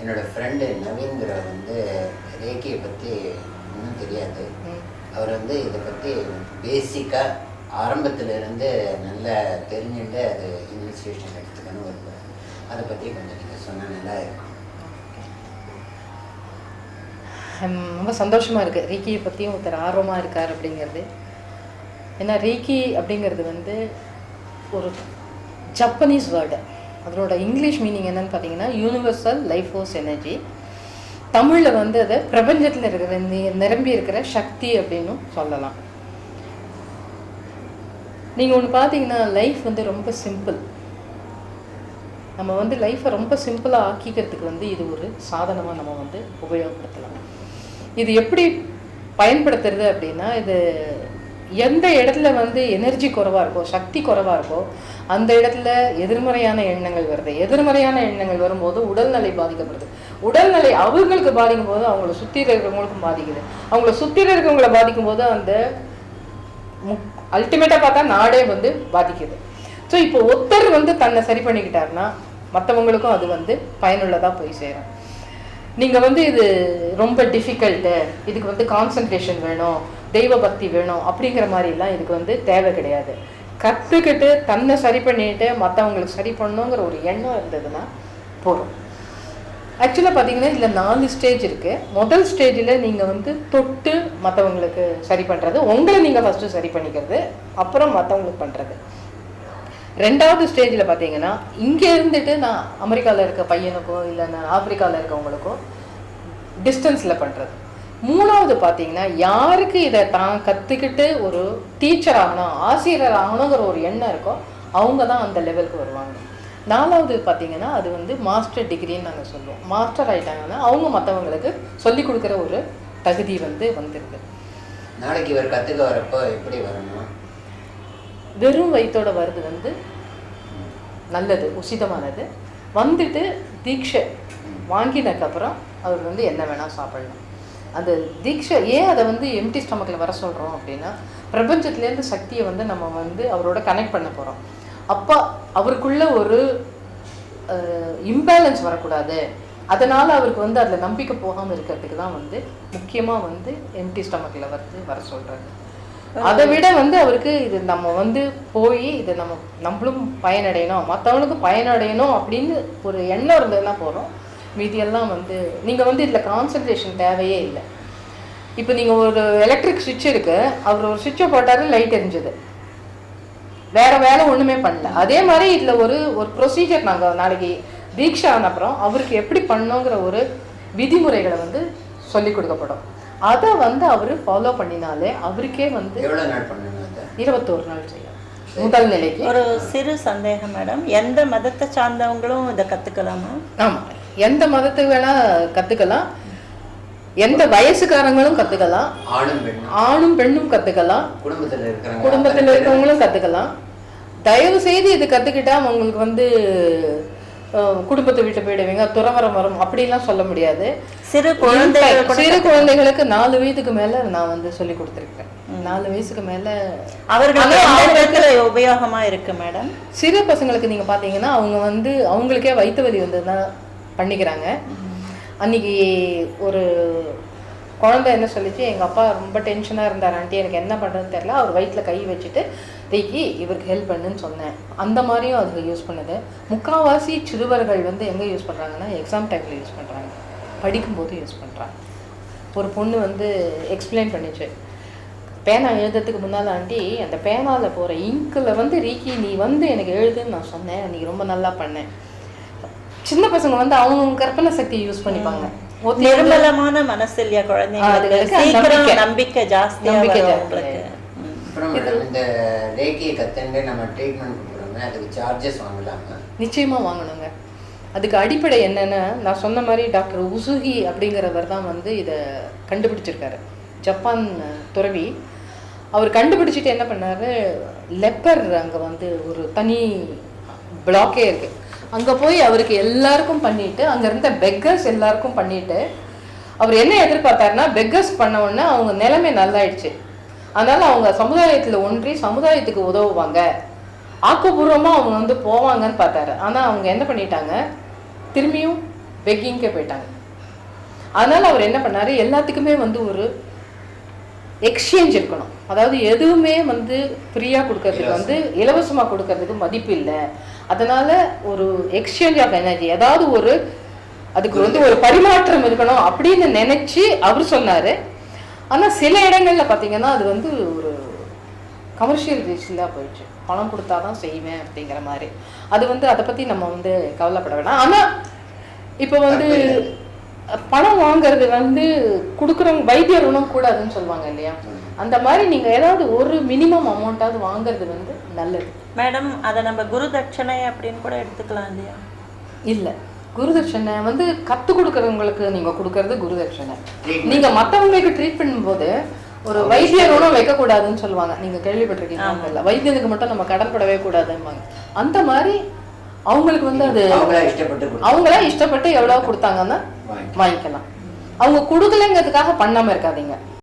என்னோட ஃப்ரெண்டு நவீன்கிற வந்து ரேக்கியை பற்றி இன்னும் தெரியாது. அவர் வந்து இதை பற்றி பேசிக்காக ஆரம்பத்துல இருந்து நல்லா தெரிஞ்சுட்டு அது இனிஷியேஷன் எடுத்துக்கணும் விரும்புகிறேன் அதை பற்றி கொஞ்சம் நீங்கள் சொன்னால் நல்லா இருக்கும். ரொம்ப சந்தோஷமாக இருக்குது ரீக்கியை பற்றியும் ஒருத்தர் ஆர்வமாக இருக்கார் அப்படிங்கிறது. ஏன்னா ரீக்கி அப்படிங்கிறது வந்து ஒரு ஜப்பனீஸ் வேர்டு அதனோட இங்கிலீஷ் மீனிங் என்னன்னு பார்த்தீங்கன்னா யூனிவர்சல் லைஃப் ஃபோர்ஸ் எனர்ஜி தமிழில் வந்து அதை பிரபஞ்சத்தில் இருக்கிற நி- நிரம்பி இருக்கிற சக்தி அப்படின்னும் சொல்லலாம். நீங்கள் ஒன்று பார்த்தீங்கன்னா லைஃப் வந்து ரொம்ப சிம்பிள் நம்ம வந்து லைஃப்பை ரொம்ப சிம்பிளாக ஆக்கிக்கிறதுக்கு வந்து இது ஒரு சாதனமாக நம்ம வந்து உபயோகப்படுத்தலாம். இது எப்படி பயன்படுத்துறது அப்படின்னா இது எந்த இடத்துல வந்து எனர்ஜி குறைவாக இருக்கோ சக்தி குறைவாக இருக்கோ அந்த இடத்துல எதிர்மறையான எண்ணங்கள் வருது. எதிர்மறையான எண்ணங்கள் வரும்போது உடல்நிலை பாதிக்கப்படுது. உடல்நிலை அவங்களுக்கு பாதிக்கும் போது அவங்கள சுற்றியில் இருக்கிறவங்களுக்கும் பாதிக்குது. அவங்கள சுற்றியில் இருக்கிறவங்கள பாதிக்கும் போது அந்த அல்டிமேட்டாக பார்த்தா நாடே வந்து பாதிக்குது. ஸோ இப்போ ஒருத்தர் வந்து தன்னை சரி பண்ணிக்கிட்டாருன்னா மற்றவங்களுக்கும் அது வந்து பயனுள்ளதாக போய் சேரும். நீங்கள் வந்து இது ரொம்ப டிஃபிகல்ட்டு இதுக்கு வந்து கான்சன்ட்ரேஷன் வேணும் தெய்வ பக்தி வேணும் அப்படிங்கிற மாதிரிலாம் இதுக்கு வந்து தேவை கிடையாது. கற்றுக்கிட்டு தன்னை சரி பண்ணிட்டு மற்றவங்களுக்கு சரி பண்ணணுங்கிற ஒரு எண்ணம் இருந்ததுன்னா போதும். ஆக்சுவலாக பார்த்தீங்கன்னா இதில் நாலு ஸ்டேஜ் இருக்குது முதல் ஸ்டேஜில் நீங்கள் வந்து தொட்டு மற்றவங்களுக்கு சரி பண்ணுறது உங்களை நீங்கள் ஃபஸ்ட்டு சரி பண்ணிக்கிறது அப்புறம் மற்றவங்களுக்கு பண்ணுறது ரெண்டாவது ஸ்டேஜில் பார்த்தீங்கன்னா இங்கே இருந்துட்டு நான் அமெரிக்காவில் இருக்க பையனுக்கோ இல்லை நான் ஆப்பிரிக்காவில் இருக்கவங்களுக்கோ டிஸ்டன்ஸில் பண்ணுறது மூணாவது பார்த்தீங்கன்னா யாருக்கு இதை தான் கற்றுக்கிட்டு ஒரு டீச்சர் ஆகணும் ஆசிரியர் ஆகணுங்கிற ஒரு எண்ணம் இருக்கோ அவங்க தான் அந்த லெவலுக்கு வருவாங்க. நாலாவது பார்த்தீங்கன்னா அது வந்து மாஸ்டர் டிகிரின்னு நாங்கள் சொல்லுவோம். மாஸ்டர் ஆகிட்டாங்கன்னா அவங்க மற்றவங்களுக்கு சொல்லிக் கொடுக்குற ஒரு தகுதி வந்து வந்துருக்கு. நாளைக்கு இவர் கற்றுக்க வரப்போ எப்படி வரணும்? வெறும் வயிற்றோட வர்றது வந்து நல்லது உசிதமானது. வந்துட்டு தீட்சை வாங்கினதுக்கப்புறம் அவர் வந்து என்ன வேணால் சாப்பிடலாம். அந்த தீட்சை ஏன் அதை வந்து எம்டி ஸ்டமக்கில் வர சொல்கிறோம் அப்படின்னா பிரபஞ்சத்துலேருந்து சக்தியை வந்து நம்ம வந்து அவரோட கனெக்ட் பண்ண போகிறோம் அப்போ அவருக்குள்ள ஒரு இம்பேலன்ஸ் வரக்கூடாது. அதனால் அவருக்கு வந்து அதில் நம்பிக்கை போகாமல் இருக்கிறதுக்கு தான் வந்து முக்கியமாக வந்து எம்டி ஸ்டமக்கில் வந்து வர சொல்கிறாங்க அதை விட வந்து அவருக்கு இது நம்ம வந்து போய் இதை நம்ம நம்மளும் பயனடையணும் மற்றவங்களுக்கும் பயனடையணும் அப்படின்னு ஒரு எண்ணம் இருந்ததுன்னா போகிறோம் மீதியெல்லாம் வந்து நீங்கள் வந்து இதில் கான்சன்ட்ரேஷன் தேவையே இல்லை. இப்போ நீங்கள் ஒரு எலக்ட்ரிக் சுவிட்ச் இருக்குது அவர் ஒரு சுவிட்சை போட்டாரு லைட் எரிஞ்சுது. வேற வேலை ஒன்றுமே பண்ணல. அதே மாதிரி இதில் ஒரு ஒரு ப்ரொசீஜர் நாங்கள் நாளைக்கு தீக்ஷா ஆன அப்புறம் அவருக்கு எப்படி பண்ணோங்கிற ஒரு விதிமுறைகளை வந்து சொல்லி கொடுக்கப்படும். அதை வந்து அவர் ஃபாலோ பண்ணினாலே அவருக்கே வந்து இருபத்தோரு நாள் செய்யும் முதல் நிலைக்கு. ஒரு சிறு சந்தேகம் மேடம். எந்த மதத்தை சார்ந்தவங்களும் இதை கத்துக்கலாமா? ஆமா. எந்த மதத்துக்கு வேணா கத்துக்கலாம். எந்த வயசுக்காரங்களும் கத்துக்கலாம். ஆணும் பெண்ணும். ஆணும் பெண்ணும் கத்துக்கலாம். குடும்பத்தில் இருக்கிறவங்க குடும்பத்தில் இருக்கவங்களும் கத்துக்கலாம். தயவு செய்து இது கத்துக்கிட்டா உங்களுக்கு வந்து குடும்பத்தை விட்டு போயிடுவீங்க துறவரம் வரும் அப்படிலாம் சொல்ல முடியாது. சிறு குழந்தைகள் சிறு குழந்தைகளுக்கு நாலு வயதுக்கு மேல நான் வந்து சொல்லி கொடுத்துருக்கேன். நாலு வயசுக்கு மேல அவர்களுக்கு உபயோகமா இருக்கு மேடம்? சிறு பசங்களுக்கு நீங்க பாத்தீங்கன்னா அவங்க வந்து அவங்களுக்கே வயிற்று வலி வந்ததுன்னா பண்ணிக்கிறாங்க. அன்னைக்கு ஒரு குழந்தை என்ன சொல்லிச்சு எங்க அப்பா ரொம்ப டென்ஷனா இருந்தார் ஆண்டி எனக்கு என்ன பண்றதுன்னு தெரியல அவர் வயிற்றுல கை வச்சுட்டு ரீக்கி இவருக்கு ஹெல்ப் பண்ணுன்னு சொன்னேன். அந்த மாதிரியும் அதுல யூஸ் பண்ணுது. முக்காவாசி சிறுவர்கள் வந்து எங்க யூஸ் பண்றாங்கன்னா எக்ஸாம் டைம்ல யூஸ் பண்றாங்க. படிக்கும்போது யூஸ் பண்றாங்க. ஒரு பொண்ணு வந்து எக்ஸ்பிளைன் பண்ணிச்சு. பேனா எழுதுறதுக்கு முன்னால் ஆண்டி அந்த பேனாவில் போகிற இங்கில் வந்து ரீக்கி நீ வந்து எனக்கு எழுதுன்னு நான் சொன்னேன். நீ ரொம்ப நல்லா பண்ணேன் சின்ன பசங்க வந்து அவங்க கற்பனை சக்தியை யூஸ் பண்ணிப்பாங்க. நிர்மலமான மனசு இல்லையா குழந்தைங்களுக்கு நம்பிக்கை. ஜாஸ்தியா நம்பிக்கை வரும் ஜாஸ்தி. உங்களுக்கு ம். அப்புறம் மேடம் இந்த ரேக்கியை கற்றுண்டு நம்ம ட்ரீட்மெண்ட் கொடுக்குறோமே அதுக்கு சார்ஜஸ் வாங்கலாமா? நிச்சயமாக வாங்கணுங்க. அதுக்கு அடிப்படை என்னென்னா நான் சொன்ன மாதிரி டாக்டர் உசுகி அப்படிங்கிறவர் தான் வந்து இதை கண்டுபிடிச்சிருக்காரு. ஜப்பான் துறவி. அவர் கண்டுபிடிச்சிட்டு என்ன பண்ணாரு? லெப்பர் அங்கே வந்து ஒரு தனி பிளாக்கே இருக்குது அங்கே போய் அவருக்கு எல்லாருக்கும் பண்ணிட்டு அங்கே இருந்த பெக்கர்ஸ் எல்லாருக்கும் பண்ணிட்டு அவர் என்ன எதிர்பார்த்தாருன்னா பெக்கர்ஸ் பண்ண உடனே அவங்க நிலைமை நல்லாயிடுச்சு. அதனால அவங்க சமுதாயத்தில் ஒன்றி சமுதாயத்துக்கு உதவுவாங்க. ஆக்கப்பூர்வமாக அவங்க வந்து போவாங்கன்னு பார்த்தாரு. ஆனால் அவங்க என்ன பண்ணிட்டாங்க? திரும்பியும் பெக்கிங்கே போயிட்டாங்க. அதனால அவர் என்ன பண்ணாரு? எல்லாத்துக்குமே வந்து ஒரு எக்ஸ்சேஞ்ச் இருக்கணும். அதாவது எதுவுமே வந்து ஃப்ரீயாக கொடுக்கறதுக்கு வந்து இலவசமாக கொடுக்கறதுக்கு மதிப்பு இல்லை. அதனால ஒரு எக்ஸ்சேஞ்ச் ஆஃப் எனர்ஜி ஏதாவது ஒரு அதுக்கு வந்து ஒரு பரிமாற்றம் இருக்கணும் அப்படின்னு நினைச்சு அவர் சொன்னாரு. ஆனா சில இடங்கள்ல பாத்தீங்கன்னா அது வந்து ஒரு கமர்ஷியல் ரீச்ல போயிடுச்சு. பணம் கொடுத்தாதான் செய்வேன் அப்படிங்கிற மாதிரி. அது வந்து அதை பத்தி நம்ம வந்து கவலைப்பட வேணாம். ஆனா இப்போ வந்து பணம் வாங்குறது வந்து கொடுக்குறவங்க வைத்திய ருணம் கூடாதுன்னு சொல்லுவாங்க இல்லையா? அந்த மாதிரி நீங்க ஏதாவது ஒரு மினிமம் அமௌண்ட்டாவது வாங்குறது வந்து நல்லது. மேடம் அதை நம்ம குரு தட்சணை அப்படின்னு கூட எடுத்துக்கலாம் இல்லையா? இல்ல. குருதட்சணை வந்து கத்து கொடுக்கறவங்களுக்கு நீங்க கொடுக்கறது குருதட்சணை. நீங்க மத்தவங்களுக்கு ட்ரீட் பண்ணும்போது ஒரு வைத்தியரோடும் வைக்க கூடாதுன்னு சொல்லுவாங்க. நீங்க கேள்விப்பட்டிருக்கீங்களா தெரியல வைத்தியனுக்கு மட்டும் நம்ம கடன்படவே கூடாதும்பாங்க. அந்த மாதிரி அவங்களுக்கு வந்து அது அவங்களா இஷ்டப்பட்டு கொடுத்தாங்க. அவங்களா இஷ்டப்பட்டு எவ்வளவு கொடுத்தாங்கன்னா வாங்கிக்கலாம். வாங்கிக்கலாம். அவங்க கொடுக்கலைங்கிறதுக்காக பண்ணாம இருக்காதீங்க.